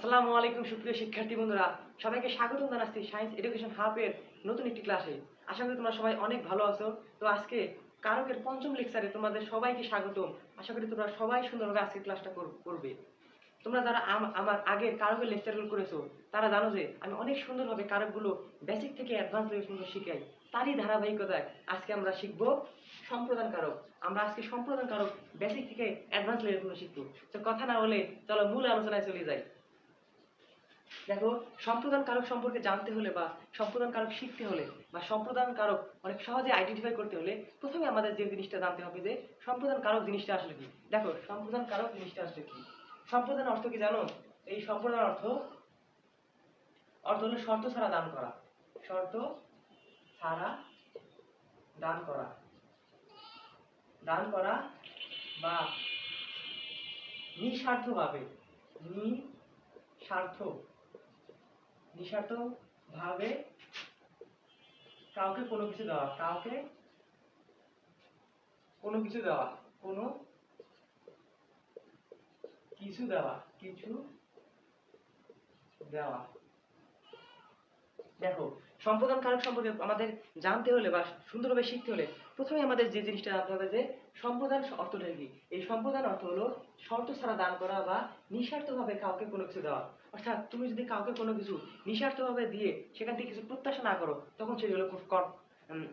আসসালামু আলাইকুম, সুপ্রিয় শিক্ষার্থী বন্ধুরা। সবাইকে স্বাগতম জানাচ্ছি সায়েন্স এডুকেশন হাবের নতুন একটি ক্লাসে আশা করি তোমরা সবাই অনেক ভালো আছো। তো আজকে কারকের পঞ্চম লেকচারে তোমাদের সবাইকে স্বাগতম। আশা করি তোমরা সবাই সুন্দরভাবে আজকে ক্লাসটা করবে। তোমরা যারা আমার আগের কারকের লেকচারগুলো করেছ, তারা জানো যে আমি অনেক সুন্দরভাবে কারকগুলো বেসিক থেকে অ্যাডভান্স পর্যন্ত শিখাই। তারই ধারাবাহিকতায় আজকে আমরা শিখব সম্প্রদান কারক। আমরা আজকে সম্প্রদান কারক বেসিক থেকে অ্যাডভান্স লেভেল শিখব। তো কথা না বলে চলো মূল আলোচনায় চলে যাই। দেখো সম্প্রদান কারক সম্পর্কে জানতে হলে বা সম্প্রদান কারক শিখতে হলে বা সম্প্রদান কারক অনেক সহজে আইডেন্টিফাই করতে হলে প্রথমে আমাদের যে জিনিসটা জানতে হবে যে সম্প্রদান কারক জিনিসটা আসলে কি? দেখো সম্প্রদান কারক জিনিসটা আসলে কি? সম্প্রদান অর্থ কি জানো? এই সম্প্রদান অর্থ অর্থ হলো শর্ত ছাড়া দান করা। শর্ত ছাড়া দান করা। দান করা বা নিঃস্বার্থভাবে, নিঃস্বার্থ নিঃস্বার্থ ভাবে কাউকে কোনো কিছু দেওয়া, কাউকে কোনো কিছু দেওয়া, কোনো কিছু দেওয়া কিছু দেওয়া। দেখো সম্প্রদান কারক সম্পর্কে আমাদের জানতে হলে বা সুন্দরভাবে শিখতে হলে প্রথমে আমাদের যে জিনিসটা জানতে হবে যে সম্প্রদান অর্থটা কি? এই সম্প্রদান অর্থ হলো শর্ত ছাড়া দান করা বা নিঃস্বার্থভাবে কাউকে কোনো কিছু দেওয়া। অর্থাৎ তুমি যদি কাউকে কোনো কিছু নিঃস্বার্থভাবে দিয়ে সেখান থেকে কিছু প্রত্যাশা না করো তখন সেটি হলো খুব কর উম,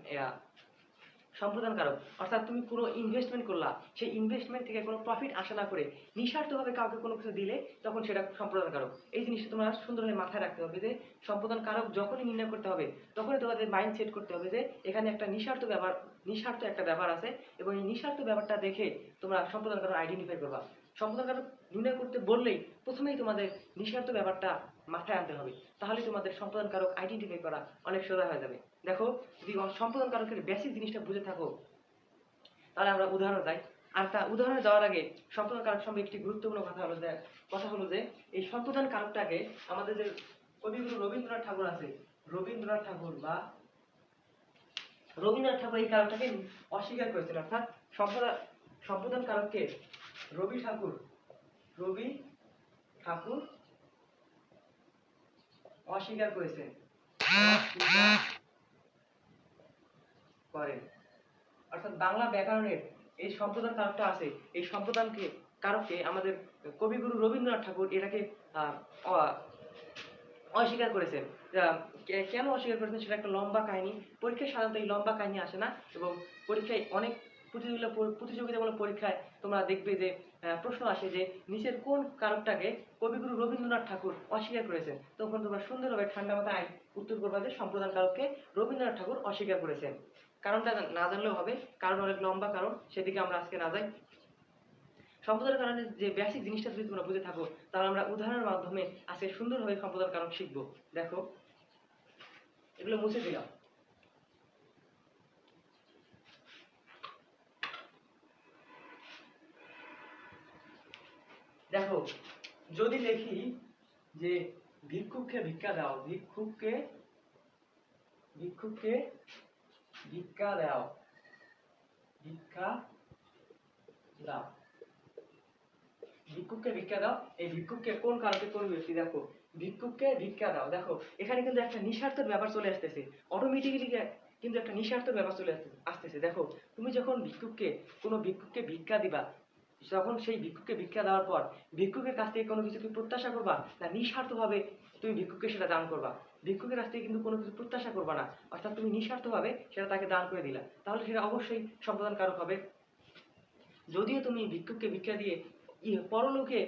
সম্প্রদান কারক অর্থাৎ তুমি কোনো ইনভেস্টমেন্ট করলা সেই ইনভেস্টমেন্ট থেকে কোনো প্রফিট আশা না করে নিঃস্বার্থভাবে কাউকে কোনো কিছু দিলে তখন সেটা সম্প্রদান কারক এই জিনিসটা তোমার সুন্দরভাবে মাথায় রাখতে হবে যে সম্প্রদান কারক যখনই নির্ণয় করতে হবে তখনই তোমাদের মাইন্ড সেট করতে হবে যে এখানে একটা নিঃস্বার্থ ব্যাপার নিঃস্বার্থ একটা ব্যাপার আছে এবং এই নিঃস্বার্থ ব্যাপারটা দেখে তোমরা সম্প্রদান কারক আইডেন্টিফাই করবা। সম্প্রদান কারক নির্ণয় করতে বললেই প্রথমেই তোমাদের নিঃস্বার্থ ব্যাপারটা মাথায় আনতে হবে। তাহলে তোমাদের সম্প্রদান কারক আইডেন্টিফাই করা অনেক সোজা হয়ে যাবে। দেখো, যদি সম্প্রদান কারকের বেসিক জিনিসটা বুঝে থাকো, তাহলে আমরা উদাহরণ যাই আর তা উদাহরণে যাওয়ার আগে সম্প্রদান কারক সম্পর্কে একটি গুরুত্বপূর্ণ কথা হলো যে, কথা হলো যে, এই সম্প্রদান কারকটাকে আমাদের যে কবিগুরু রবীন্দ্রনাথ ঠাকুর আছে, রবীন্দ্রনাথ ঠাকুর বা রবীন্দ্রনাথ ঠাকুর এই কারকটাকে অস্বীকার করেছেন। অর্থাৎ সম্পাদন সম্প্রদান কারককে রবি ঠাকুর রবি, ঠাকুর অস্বীকার করেছেন করেন অর্থাৎ বাংলা ব্যাকরণের এই সম্প্রদান কারকটা আছে। এই সম্প্রদানকে কারককে আমাদের কবিগুরু রবীন্দ্রনাথ ঠাকুর এটাকে অস্বীকার করেছেন। কেন অস্বীকার করেছেন সেটা একটা লম্বা কাহিনী। পরীক্ষায় সাধারণত এই লম্বা কাহিনী আসে না এবং পরীক্ষায় অনেক প্রতিযোগিতা, প্রতিযোগিতামূলক পরীক্ষায় তোমরা দেখবে যে প্রশ্ন আসে যে, নিচের কোন কারকটাকে কবিগুরু রবীন্দ্রনাথ ঠাকুর অস্বীকার করেছেন? তখন তোমরা সুন্দরভাবে ঠান্ডা মাথায় উত্তর করবা যে, সম্প্রদান কারককে রবীন্দ্রনাথ ঠাকুর অস্বীকার করেছেন। কারণটা না জানলেও হবে, কারণ অনেক লম্বা কারণ, সেদিকে আমরা আজকে না যাই। সম্প্রদায়ের কারণে যে বেসিক জিনিসটা যদি তোমরা বুঝে থাকো, তাহলে আমরা উদাহরণের মাধ্যমে আজকে সুন্দরভাবে সম্প্রদায়ের কারণ শিখব। দেখো, এগুলো মুছে দিলাম। দেখো, যদি লিখি যে ভিক্ষুককে ভিক্ষা দাও, ভিক্ষুককে ভিক্ষুককে ভিক্ষা দাও ভিক্ষা দাও। ভিক্ষুককে ভিক্ষা দাও, এই ভিক্ষুককে কোন কারণে কোন ব্যক্তি দেখো। ভিক্ষুককে ভিক্ষা দাও। দেখো, এখানে কিন্তু একটা নিঃস্বার্থের ব্যাপার চলে আসতেছে। অটোমেটিক্যালি কিন্তু একটা নিঃস্বার্থের ব্যাপার চলে আসতেছে। দেখো, তুমি যখন ভিক্ষুককে কোনো ভিক্ষুককে ভিক্ষা দিবা যখন সেই ভিক্ষুককে ভিক্ষা দেওয়ার পর ভিক্ষুকের কাছ থেকে কোনো কিছু কি প্রত্যাশা করবা? না, নিঃস্বার্থভাবে তুমি ভিক্ষুককে সেটা দান করবা। ভিক্ষুকের কাছ থেকে কিন্তু কোনো কিছু প্রত্যাশা করবা না। অর্থাৎ তুমি নিঃস্বার্থভাবে সেটা তাকে দান করে দিলা। তাহলে সেটা অবশ্যই সম্পাদন কারক হবে। যদিও তুমি ভিক্ষুককে ভিক্ষা দিয়ে পরলোকে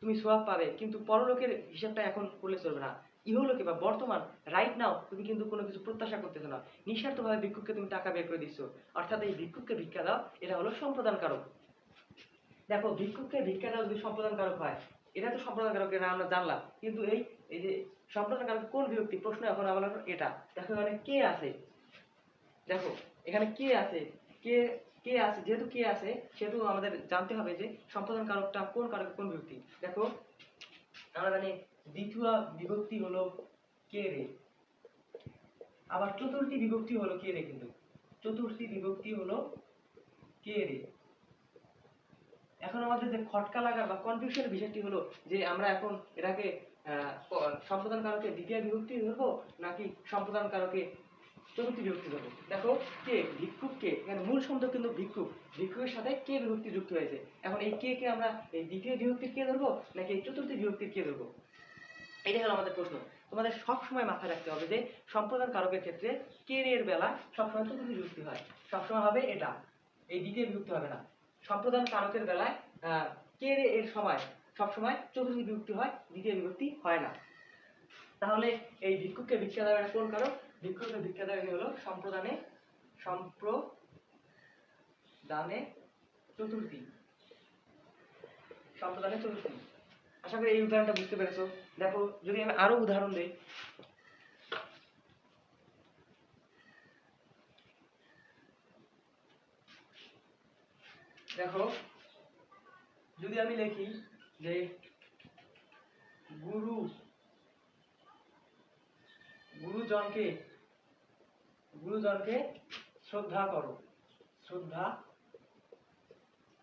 তুমি সোয়াব পাবে, কিন্তু পরলোকের হিসাবটা এখন করলে চলবে না। ইহলোকে বা বর্তমান রাইট নাও তুমি কিন্তু কোনো কিছু প্রত্যাশা করতেছো না। নিঃস্বার্থভাবে ভিক্ষুককে তুমি টাকা বের করে দিচ্ছ। অর্থাৎ এই ভিক্ষুককে ভিক্ষা দাও, এটা হলো সম্প্রদান কারক দেখো ভিক্ষুককে ভিক্ষা দাও যদি সম্প্রদান কারক হয়, এটা তো সম্প্রদান কারক এটা আমরা জানলাম। কিন্তু এই এই যে সম্প্রদান কারক কোন বিভক্তি? প্রশ্ন এখন আমার এটা। দেখো এখানে কে আছে? দেখো, এখানে কে আছে? কে কে আছে? যেহেতু কে আছে, সেহেতু আমাদের জানতে হবে যে সম্পাদন কারকটা কোন কারক, কোন বিভক্তি। দেখো, আমরা জানি দ্বিতীয় বিভক্তি হলো কে রে? আবার চতুর্থী বিভক্তি হলো কে রে কিন্তু? চতুর্থী বিভক্তি হলো কে রে? এখন আমাদের যে খটকা লাগার বা কনফিউশনের বিষয়টি হলো যে আমরা এখন এটাকে সম্প্রদান কারকে দ্বিতীয় বিভক্তি ধরবো নাকি সম্প্রদান কারকে চতুর্থী বিভক্তি ধরবো? দেখো, কে? ভিক্ষুক কে? এখানে মূল শব্দ কিন্তু ভিক্ষুক। ভিক্ষুকের সাথে কে বিভক্তি যুক্ত হয়েছে? এখন এই কে কে আমরা এই দ্বিতীয় বিভক্তির কে ধরবো নাকি এই চতুর্থী বিভক্তির কে ধরবো? এটাই হলো আমাদের প্রশ্ন। তোমাদের সব সময় মাথায় রাখতে হবে যে সম্প্রদান কারকের ক্ষেত্রে কে এর বেলা সবসময় চতুর্থী বিভক্তি হয়। সবসময় হবে এটা। এই দ্বিতীয় বিভক্তি হবে না। সম্প্রদান কারকের বেলায় কে এর সময়? সবসময় চতুর্থী বিভক্তি হয়, দ্বিতীয় বিভক্তি হয় না। তাহলে এই ভিক্ষুককে ভিক্ষা দেওয়া এটা কোন কারক ভিক্ষুককে ভিক্ষা দেওয়া হলো সম্প্রদানে সম্প্রদানে চতুর্থী। সম্প্রদানে চতুর্থী। আশা করি এই উদাহরণটা বুঝতে পেরেছ। দেখো, যদি আমি আরও উদাহরণ দিই দেখো, যদি আমি লিখি যে গুরু, গুরুজনকে গুরুজনকে শ্রদ্ধা করো শ্রদ্ধা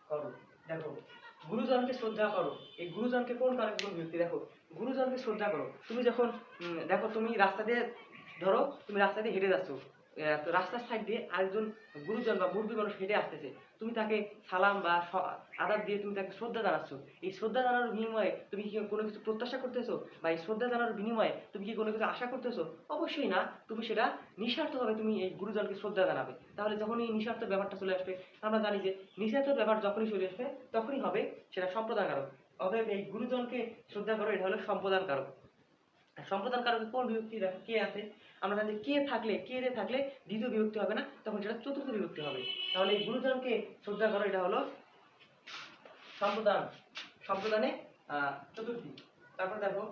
করো। দেখো, গুরুজনকে শ্রদ্ধা করো। এই গুরুজনকে কোন কারণে কোন ব্যক্তি দেখো, গুরুজনকে শ্রদ্ধা করো। তুমি যখন দেখো, তুমি রাস্তা দিয়ে ধরো, তুমি রাস্তা দিয়ে হেঁটে যাচ্ছ। তো রাস্তার সাইড দিয়ে আরেকজন গুরুজন বা মুরব্বী মানুষ হেঁটে আসতেছে। তুমি তাকে সালাম বা আদাব দিয়ে তুমি তাকে শ্রদ্ধা জানাচ্ছ। এই শ্রদ্ধা জানানোর বিনিময়ে তুমি কি কোনো কিছু প্রত্যাশা করতেছো? বা এই শ্রদ্ধা জানানোর বিনিময়ে তুমি কি কোনো কিছু আশা করতেছো? অবশ্যই না, তুমি সেটা নিঃস্বার্থভাবে তুমি এই গুরুজনকে শ্রদ্ধা জানাবে। তাহলে যখন এই নিঃস্বার্থ ব্যাপারটা চলে আসবে, আমরা জানি যে নিঃস্বার্থ ব্যাপার যখনই চলে আসবে, তখনই হবে সেটা সম্প্রদান কারক অতএব এই গুরুজনকে শ্রদ্ধা করো, এটা হলো সম্প্রদান কারক আর সম্প্রদান কারকে কোন বিভক্তি দেখো কে আছে? আমরা জানি কে থাকলে, কে রে থাকলে দ্বিতীয় বিভক্তি হবে না, তখন সেটা চতুর্থ বিভক্তি হবে। তাহলে এই গুরুজনকে শ্রদ্ধা করো, এটা হলো সম্প্রদান। সম্প্রদানে চতুর্থী। তারপর দেখো,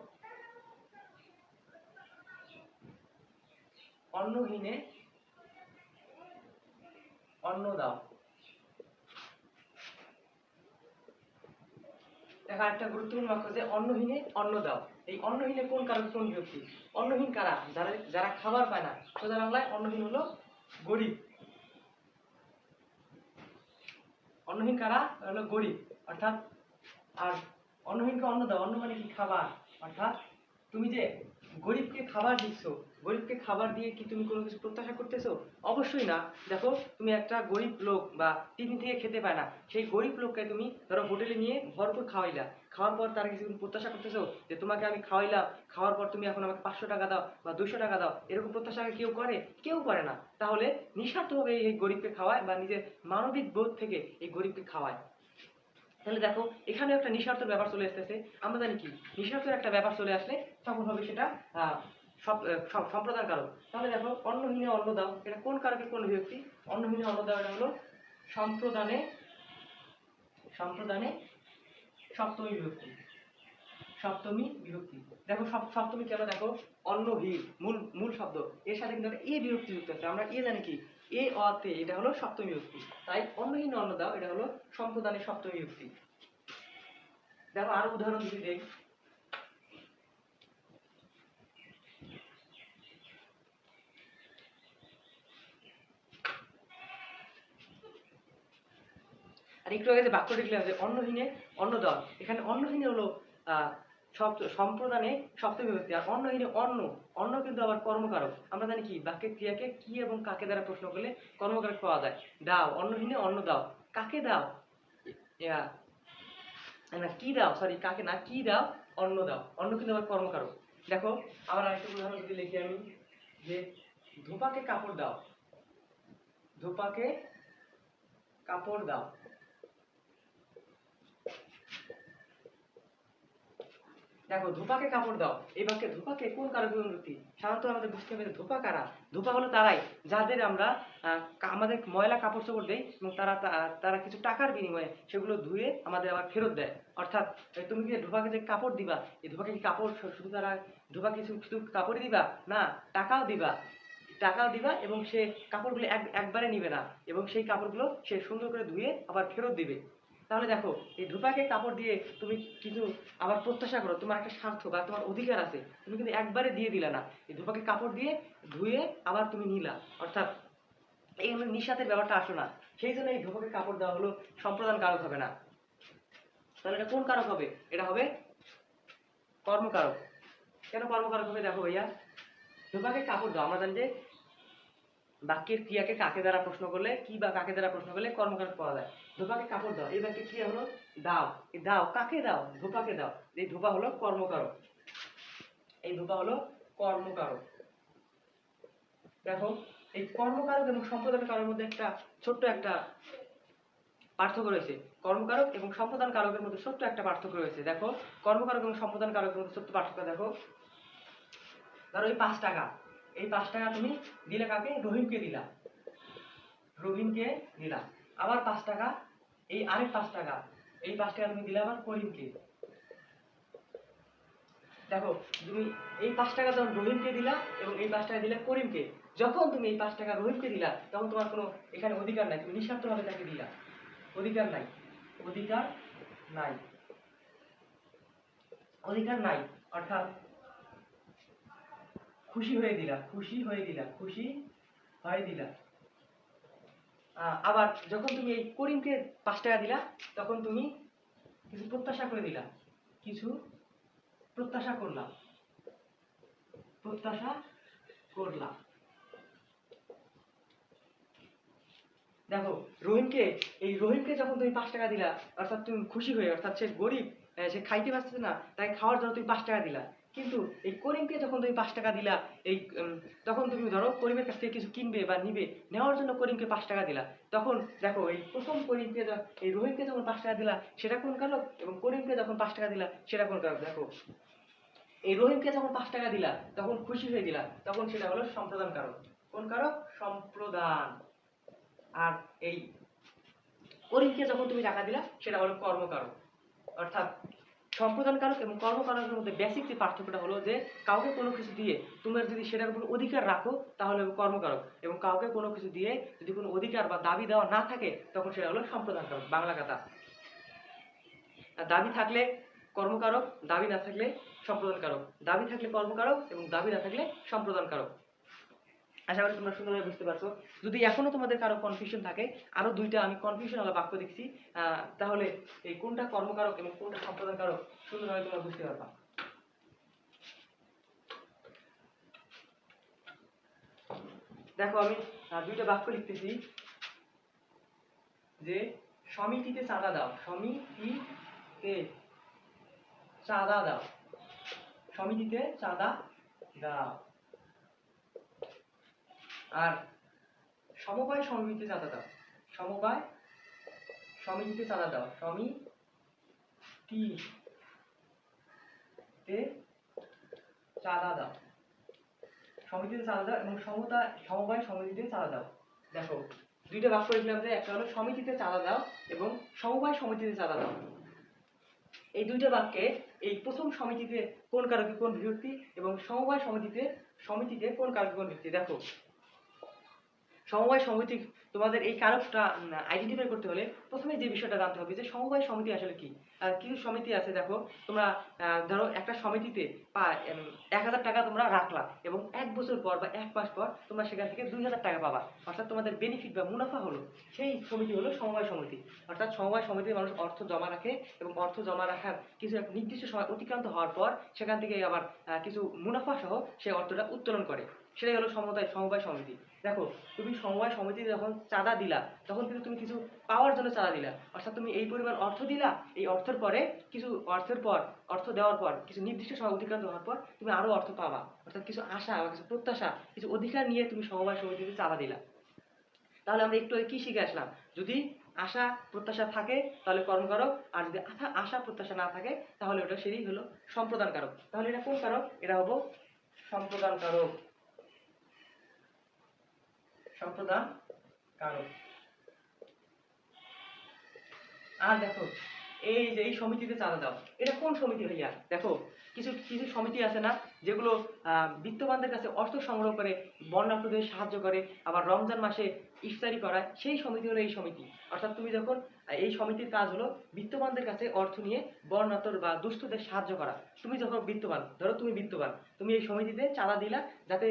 অন্নহীনে অন্ন দাও। দেখা একটা গুরুত্বপূর্ণ বাক্য যে অন্নহীনে অন্ন দাও। এই অন্নহীনে কোন কারণ? কোন বিভক্তি? অন্নহীন কারা? যারা যারা খাবার পায় না। সোজা বাংলায় অন্নহীন হলো গরিব। অন্নহীন কারা? হলো গরিব। অর্থাৎ, আর অন্নহীনকে অন্ন দাও। অন্ন মানে কি? খাবার। অর্থাৎ, তুমি যে গরিবকে খাবার দিচ্ছ, গরিবকে খাবার দিয়ে কি তুমি কোনো কিছু প্রত্যাশা করতেছো? অবশ্যই না। দেখো, তুমি একটা গরিব লোক বা টিফিন থেকে খেতে পায় না। সেই গরিব লোককে তুমি ধরো হোটেলে নিয়ে ভরপুর খাওয়াইলা। খাওয়ার পর তার কিছু প্রত্যাশা করতেছো যে তোমাকে আমি খাওয়াইলাম, খাওয়ার পর তুমি এখন আমাকে পাঁচশো টাকা দাও বা দুশো টাকা দাও, এরকম প্রত্যাশা কেউ করে? কেউ করে না। তাহলে নিঃস্বার্থভাবে এই গরিবকে খাওয়ায় বা নিজের মানবিক বোধ থেকে এই গরিবকে খাওয়ায়। তাহলে দেখো এখানে একটা নিঃস্বার্থ ব্যাপার চলে আসতেছে। আমরা জানি কি নিঃস্বার্থের একটা ব্যাপার চলে আসলে তখন হবে সেটা আহ, সব আহ, সম- সম্প্রদান কারক তাহলে দেখো অন্নহীনে অন্ন দাও এটা কোন কারকে কোন বিভক্তি? অন্নহীনে অন্ন দাও এটা হলো সম্প্রদানে সম্প্রদানে সপ্তমী বিভক্তি। সপ্তমী বিভক্তি। দেখো সপ- সপ্তমী কেন দেখো? অন্নহীন মূল মূল শব্দ। এর সাথে কিন্তু এ বিভক্তি যুক্ত আছে। আমরা এ জানি কি? এ অতে এটা হলো সপ্তমী বিভক্তি তাই অন্নহীন অন্ন দাও, এটা হলো সম্প্রদানের সপ্তমী বিভক্তি দেখো আরও উদাহরণ যদি দেখ আর একটু আগে যে বাক্য দেখলাম যে অন্নহীনে অন্ন দাও এখানে অন্নহীনে হলো আহ সম্প্রদানে সপ্তমী বিভক্তি আর অন্য অন্নহীনে অন্ন অন্ন কিন্তু আবার কর্মকারক। আমরা জানি কি? বাক্যের ক্রিয়াকে কি এবং কাকে দ্বারা প্রশ্ন করলে কর্মকারক পাওয়া যায়? দাও অন্নহীনে অন্ন দাও। কাকে দাও? না, কি দাও? সরি কাকে না, কি দাও? অন্ন দাও। অন্য কিন্তু আবার কর্মকারক। দেখো, আবার আরেকটা উদাহরণ যদি লিখি আমি, যে ধোপাকে কাপড় দাও। ধোপাকে কাপড় দাও। দেখো, ধোপাকে কাপড় দাও। এই বাক্যে ধোপাকে কোন কারক বিভক্তি সাধারণত আমাদের বুঝতে হবে ধোপা কারা? ধোপা হলো তারাই, যাদের আমরা আমাদের ময়লা কাপড় চোপড় দেই এবং তারা তারা কিছু টাকার বিনিময়ে সেগুলো ধুয়ে আমাদের আবার ফেরত দেয়। অর্থাৎ তুমি কি ধোপাকে যে কাপড় দিবা এই ধোপাকে কি কাপড় শুধু তারা ধোপা কিছু শুধু কাপড়ই দিবা? না, টাকাও দিবা। টাকাও দিবা এবং সে কাপড়গুলো এক, একবারে নিবে না এবং সেই কাপড়গুলো সে সুন্দর করে ধুয়ে আবার ফেরত দিবে। তাহলে দেখো, এই ধোপাকে কাপড় দিয়ে তুমি কিছু আবার প্রত্যাশা করো, তোমার একটা স্বার্থ বা তোমার অধিকার আছে, তুমি কিন্তু একবারে দিয়ে দিলা না। এই ধোপাকে কাপড় দিয়ে ধুয়ে আবার তুমি নিলা। অর্থাৎ এই নিঃস্বাতের ব্যাপারটা আসো না। সেই জন্য এই ধোপাকে কাপড় দেওয়া হলো সম্প্রদান কারক হবে না। তাহলে এটা কোন কারক হবে? এটা হবে কর্মকারক। কেন কর্মকারক হবে দেখো ভাইয়া? ধোপাকে কাপড় দাও। আমরা জানি যে বাক্যের ক্রিয়াকে কাকে দ্বারা প্রশ্ন করলে, কি বা কাকে দ্বারা প্রশ্ন করলে কর্মকারক পাওয়া যায়। ধোপাকে কাপড় দাও। এই বাক্যের ক্রিয়া হলো? দাও। এই দাও। কাকে দাও? ধোপাকে দাও। এই ধোপা হলো কর্মকারক। এই ধোপা হলো কর্মকারক। দেখো, এই কর্মকারক এবং সম্প্রদান কারকের মধ্যে একটা ছোট্ট একটা পার্থক্য রয়েছে। কর্মকারক এবং সম্প্রদান কারকের মধ্যে ছোট্ট একটা পার্থক্য রয়েছে। দেখো, কর্মকারক এবং সম্প্রদান কারকের মধ্যে ছোট্ট পার্থক্য দেখো। ধরো, এই পাঁচ টাকা। এই পাঁচ টাকা তুমি দিলে কাকে? রহিমকে দিলা। রহিমকে দিলা। আবার পাঁচ টাকা এই আরেক পাঁচ টাকা এই পাঁচ টাকা তুমি দিলে আবার করিমকে দেখো, তুমি এই পাঁচ টাকা যখন রহিমকে দিলা এবং এই পাঁচ টাকা দিলে করিমকে যখন তুমি এই পাঁচ টাকা রহিমকে দিলা, তখন তোমার কোনো এখানে অধিকার নাই। তুমি নিঃস্বার্থভাবে তাকে দিলা। অধিকার নাই। অধিকার নাই। অধিকার নাই। অর্থাৎ খুশি হয়ে দিলা, খুশি হয়ে দিলা, খুশি হয়ে দিলা। আবার যখন তুমি এই করিমকে পাঁচ টাকা দিলা, তখন তুমি কিছু প্রত্যাশা করে দিলা। কিছু প্রত্যাশা করলাম প্রত্যাশা করলাম দেখো, রহিমকে, এই রহিমকে যখন তুমি পাঁচ টাকা দিলা, অর্থাৎ তুমি খুশি হয়ে, অর্থাৎ সে গরিব সে খাইতে পারছে না তাই খাওয়ার জন্য তুমি পাঁচ টাকা দিলা। কিন্তু এই করিমকে যখন তুমি পাঁচ টাকা দিলা, এই তখন তুমি ধরো করিমের কাছ থেকে কিছু কিনবে বা নিবে, নেওয়ার জন্য করিমকে পাঁচ টাকা দিলা। তখন দেখো এই প্রথম করিমকে এই রহিমকে যখন পাঁচ টাকা দিলা, সেটা কোন কারক এবং করিমকে যখন পাঁচ টাকা দিলা, সেটা কোন কারক দেখো, এই রহিমকে যখন পাঁচ টাকা দিলা, তখন খুশি হয়ে দিলা, তখন সেটা হলো সম্প্রদান কারক কোন কারক সম্প্রদান। আর এই করিমকে যখন তুমি টাকা দিলা, সেটা হলো কর্মকারক অর্থাৎ সম্প্রদান কারক এবং কর্মকারকের মধ্যে বেসিক যে পার্থক্যটা হলো যে কাউকে কোনো কিছু দিয়ে তোমার যদি সেটার উপর অধিকার রাখো, তাহলে কর্মকারক। এবং কাউকে কোনো কিছু দিয়ে যদি কোনো অধিকার বা দাবি দেওয়া না থাকে, তখন সেটা হলো সম্প্রদান কারক বাংলা কথা দাবি থাকলে কর্মকারক, দাবি না থাকলে সম্প্রদানকারক। দাবি থাকলে কর্মকারক এবং দাবি না থাকলে সম্প্রদানকারক। আশা করি তোমরা সুন্দরভাবে বুঝতে পারছ। যদি এখনও তোমাদের কারও কনফিউশন থাকে, আরও দুইটা আমি কনফিউশন ওয়ালা বাক্য দেখছি তাহলে এই কোনটা কর্মকারক এবং কোনটা সম্প্রদানকারক সুন্দরভাবে তোমরা বুঝতে পারবা। দেখো আমি দুইটা বাক্য লিখতেছি। যে, সমিতিতে চাঁদা দাও, সমিতিতে চাঁদা দাও। সমিতিতে চাঁদা দাও। আর সমবায় সমিতিতে চাঁদা দাও। সমবায় সমিতিতে চাঁদা দাও। সমিতিতে চাঁদা দাও। সমিতিতে চাঁদা দাও এবং সমতা, সমবায় সমিতিতে চাঁদা দাও। দেখো, দুইটা বাক্য লিখলাম যে একটা হলো সমিতিতে চাঁদা দাও এবং সমবায় সমিতিতে চাঁদা দাও। এই দুইটা বাক্যে এই প্রথম সমিতিতে কোন কারকে কোন বিভক্তি এবং সমবায় সমিতিতে সমিতিতে কোন কারকে কোন বিভক্তি? দেখো সমবায় সমিতি, তোমাদের এই কারকটা আইডেন্টিফাই করতে হলে প্রথমে যে বিষয়টা জানতে হবে যে সমবায় সমিতি আসলে কি? কিছু সমিতি আছে দেখো, তোমরা ধরো একটা সমিতিতে এক হাজার টাকা তোমরা রাখলা এবং এক বছর পর বা এক মাস পর তোমরা সেখান থেকে দুই হাজার টাকা পাবা। অর্থাৎ তোমাদের বেনিফিট বা মুনাফা হলো, সেই সমিতি হলো সমবায় সমিতি। অর্থাৎ সমবায় সমিতির মানুষ অর্থ জমা রাখে এবং অর্থ জমা রাখার কিছু এক নির্দিষ্ট সময় অতিক্রান্ত হওয়ার পর সেখান থেকে আবার কিছু মুনাফা সহ সেই অর্থটা উত্তোলন করে। সেটাই হলো সমবায় সমবায় সমিতি। দেখো, তুমি সমবায় সমিতিতে যখন চাঁদা দিলা, তখন কিন্তু তুমি কিছু পাওয়ার জন্য চাঁদা দিলা। অর্থাৎ তুমি এই পরিমাণ অর্থ দিলা, এই অর্থের পরে কিছু অর্থের পর, অর্থ দেওয়ার পর, কিছু নির্দিষ্ট সময় অতিক্রান্ত হওয়ার পর তুমি আরও অর্থ পাবা। অর্থাৎ কিছু আশা বা কিছু প্রত্যাশা, কিছু অধিকার নিয়ে তুমি সমবায় সমিতিতে চাঁদা দিলা। তাহলে আমরা একটু কি শিখে আসলাম? যদি আশা, প্রত্যাশা থাকে, তাহলে কর্মকারক আর যদি আশা- আশা, প্রত্যাশা না থাকে, তাহলে ওটা সেটাই হলো সম্প্রদান কারক তাহলে এটা কোন কারক? এটা হব সম্প্রদান কারক সম্প্রদান কারক আর দেখো, এই যে এই সমিতিতে চাঁদা দাও, এটা কোন সমিতি ভাইয়া? দেখো, কিছু কিছু সমিতি আছে না, যেগুলো বিত্তবানদের কাছে অর্থ সংগ্রহ করে বন্যার্থদের সাহায্য করে, আবার রমজান মাসে ইফতারি করায়, সেই সমিতি হলো এই সমিতি। অর্থাৎ তুমি যখন এই সমিতির কাজ হলো বিত্তবানদের কাছে অর্থ নিয়ে বর্ণাতর বা দুস্থদের সাহায্য করা। তুমি যখন বিত্তবান, ধরো তুমি বিত্তবান, তুমি এই সমিতিতে চাঁদা দিলা, যাতে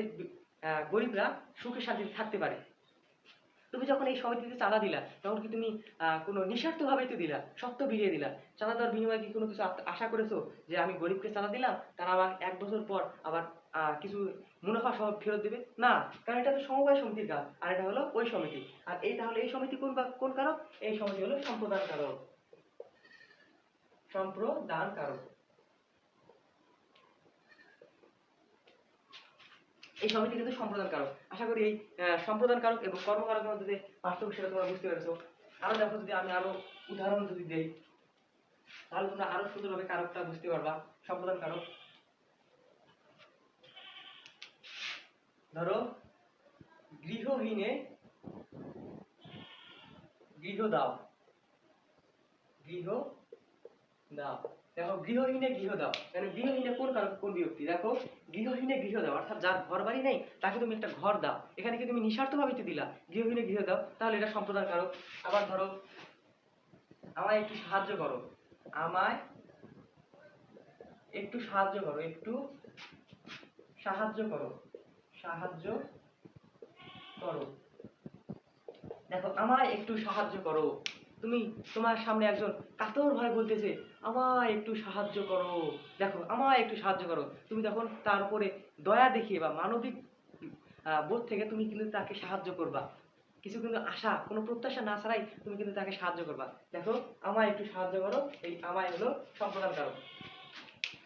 গরিবরা সুখে শান্তিতে থাকতে পারে। তুমি যখন এই সমিতিতে চাঁদা দিলা, তখন কি তুমি কোনো নিঃস্বার্থ ভাবেই তো দিলা সত্য বিলিয়ে দিলা? চাঁদা দেওয়ার বিনিময়ে কি কোনো কিছু আশা করেছ যে আমি গরিবকে চাঁদা দিলাম, তারা আমার এক বছর পর আবার কিছু মুনাফা সহ ফেরত দেবে? না, কারণ এটা তো সমবায় সমিতির কাজ, আর এটা হলো ওই সমিতি। আর এই তাহলে এই সমিতি কোন কোন কারক? এই সমিতি হলো সম্প্রদান কারক সম্প্রদান কারক এই সমিতি কিন্তু সম্প্রদান কারক আশা করি এই সম্প্রদান কারক এবং কর্মকারকের মধ্যে পার্থক্য সেটা তোমরা বুঝতে পেরেছ। আরও দেখো যদি আমি আরও উদাহরণ যদি দেই, তাহলে তোমরা আরও সুন্দরভাবে কারকটা বুঝতে পারবা। সম্প্রদান কারক ধরো, গৃহহীনে গৃহ দাও। গৃহ দাও। দেখো, গৃহহীনে গৃহ দাও। মানে গৃহহীনে কোন কোন বিভক্তি? দেখো, গৃহহীনে গৃহ দাও, অর্থাৎ যার ঘর বাড়ি নেই, তাকে তুমি একটা ঘর দাও। এখানে কি তুমি নিঃস্বার্থ ভাবে দিলা? গৃহহীনে গৃহ দাও, তাহলে এটা সম্প্রদান কারক আবার ধরো, আমায় একটু সাহায্য করো। আমায় একটু সাহায্য করো, একটু সাহায্য করো। সাহায্য করো। দেখো, আমায় একটু সাহায্য করো। তুমি তোমার সামনে একজন কাতর ভাই বলতেছে আমায় একটু সাহায্য করো। দেখো, আমায় একটু সাহায্য করো। তুমি তখন তার উপরে দয়া দেখিয়ে বা মানবিক বোধ থেকে তুমি কিন্তু তাকে সাহায্য করবা। কিছু কিন্তু আশা, কোনো প্রত্যাশা না ছাড়াই তুমি কিন্তু তাকে সাহায্য করবা। দেখো, আমায় একটু সাহায্য করো। এই আমায় হলো সম্প্রদান কারক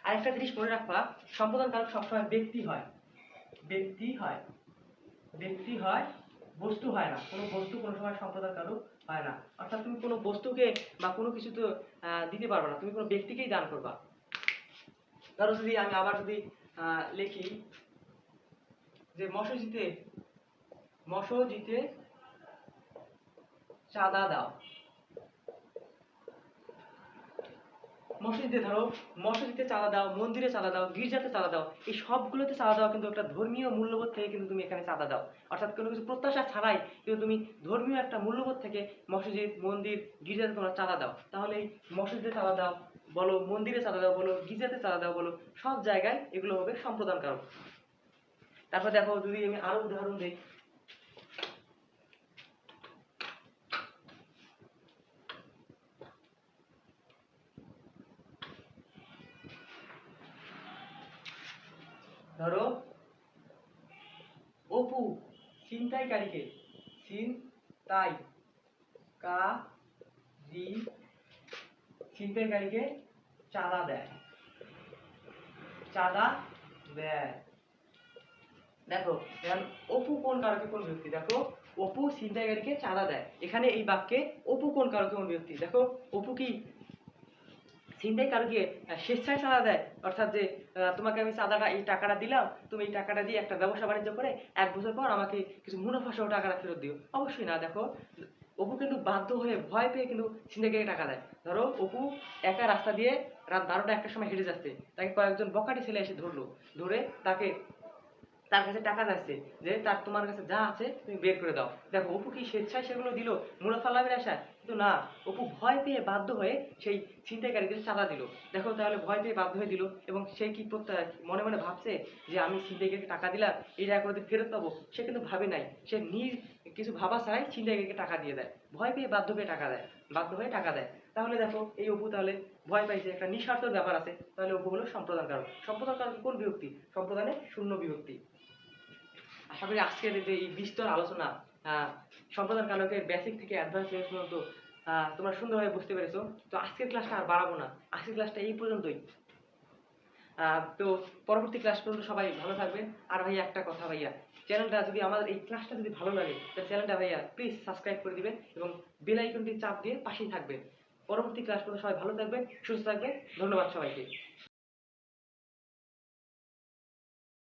আরেকটা জিনিস মনে রাখবা সম্প্রদান কারক সবসময় ব্যক্তি হয়। ব্যক্তি হয়। ব্যক্তি হয়, বস্তু হয় না। কোনো বস্তু কোনো সময় সম্প্রদান কারক হয় না। অর্থাৎ তুমি কোনো বস্তুকে বা কোনো কিছু তো দিতে পারবে না। তুমি কোনো ব্যক্তিকেই দান করবা ধরো যদি আমি আবার যদি লিখি যে মসজিদে মসজিদে চাঁদা দাও। মসজিদে ধরো, মসজিদে চাঁদা দাও, মন্দিরে চাঁদা দাও, গির্জাতে চাঁদা দাও, এই সবগুলোতে চাঁদা দাও কিন্তু একটা ধর্মীয় মূল্যবোধ থেকে কিন্তু তুমি এখানে চাঁদা দাও। অর্থাৎ কোনো কিছু প্রত্যাশা ছাড়াই কিন্তু তুমি ধর্মীয় একটা মূল্যবোধ থেকে মসজিদ, মন্দির, গির্জাতে তোমরা চাঁদা দাও। তাহলে এই মসজিদে চাঁদা দাও, বলো মন্দিরে চাঁদা দাও, বলো গির্জাতে চাঁদা দাও, বলো সব জায়গায় এগুলো হবে সম্প্রদান কারক তারপর দেখো যদি আমি আরও উদাহরণ দিই ধরো, অপু, ছিনতাইকারীকে, ছিনতাই, কা রি ছিনতাইকারীকে চাঁদা দেয়। চাঁদা দেয়। দেখো অপু কোন কারকে, কোন ব্যক্তি? দেখো, অপু ছিনতাইকারীকে চাঁদা দেয়। এখানে এই বাক্যে অপু কোন কারকে, কোন ব্যক্তি? দেখো, অপু কি ছিনতাই কারকে স্বেচ্ছায় চাঁদা দেয়? অর্থাৎ যে তোমাকে আমি চাঁদাটা এই টাকাটা দিলাম, তুমি এই টাকাটা দিয়ে একটা ব্যবসা বাণিজ্য করে এক বছর পর আমাকে কিছু মুনাফা সহ টাকাটা ফেরত দিও। অবশ্যই না, দেখো, অপু কিন্তু বাধ্য হয়ে ভয় পেয়ে কিন্তু ছিনতাইকারীকে টাকা দেয়। ধরো, অপু একা রাস্তা দিয়ে রাত বারোটা একটার সময় হেঁটে যাচ্ছে, তাকে কয়েকজন বকাটি ছেলে এসে ধরলো, ধরে তাকে, তার কাছে টাকা যাচ্ছে, যে তার তোমার কাছে যা আছে তুমি বের করে দাও। দেখো, অপু কি স্বেচ্ছায় সেগুলো দিল? মুনাফা লাভের আশায়? কিন্তু না, অপু ভয় পেয়ে বাধ্য হয়ে সেই ছিনতাইকারীদের চাঁদা দিল। দেখো তাহলে ভয় পেয়ে বাধ্য হয়ে দিল এবং সে কি মনে মনে ভাবছে যে আমি ছিনতাইকারীকে টাকা দিলাম, এই টাকা করে ফেরত পাবো? সে কিন্তু ভাবে নাই। সে নিজ কিছু ভাবা ছাড়াই ছিনতাইকারীকে টাকা দিয়ে দেয়। ভয় পেয়ে বাধ্য পেয়ে টাকা দেয়, বাধ্য হয়ে টাকা দেয়। তাহলে দেখো, এই অপু তাহলে ভয় পাইছে। একটা নিঃস্বার্থ ব্যাপার আছে। তাহলে অপু হলো সম্প্রদান কারণ সম্প্রদান কারণ কোন বিভক্তি? সম্প্রদানে শূন্য বিভক্তি। আশা করি আজকের এই বিস্তর আলোচনা সম্প্রদান কালকের বেসিক থেকে অ্যাডভান্স লেভেল পর্যন্ত তোমরা সুন্দরভাবে বুঝতে পেরেছ। তো আজকের ক্লাসটা আর বাড়াবো না। আজকের ক্লাসটা এই পর্যন্তই। তো পরবর্তী ক্লাস পর্যন্ত সবাই ভালো থাকবেন আর ভাইয়া একটা কথা ভাইয়া চ্যানেলটা যদি আমাদের এই ক্লাসটা যদি ভালো লাগে তাহলে চ্যানেলটা ভাইয়া প্লিজ সাবস্ক্রাইব করে দিবেন এবং বেল আইকনটি চাপ দিয়ে পাশেই থাকবেন পরবর্তী ক্লাস পর্যন্ত সবাই ভালো থাকবেন সুস্থ থাকবেন ধন্যবাদ সবাইকে।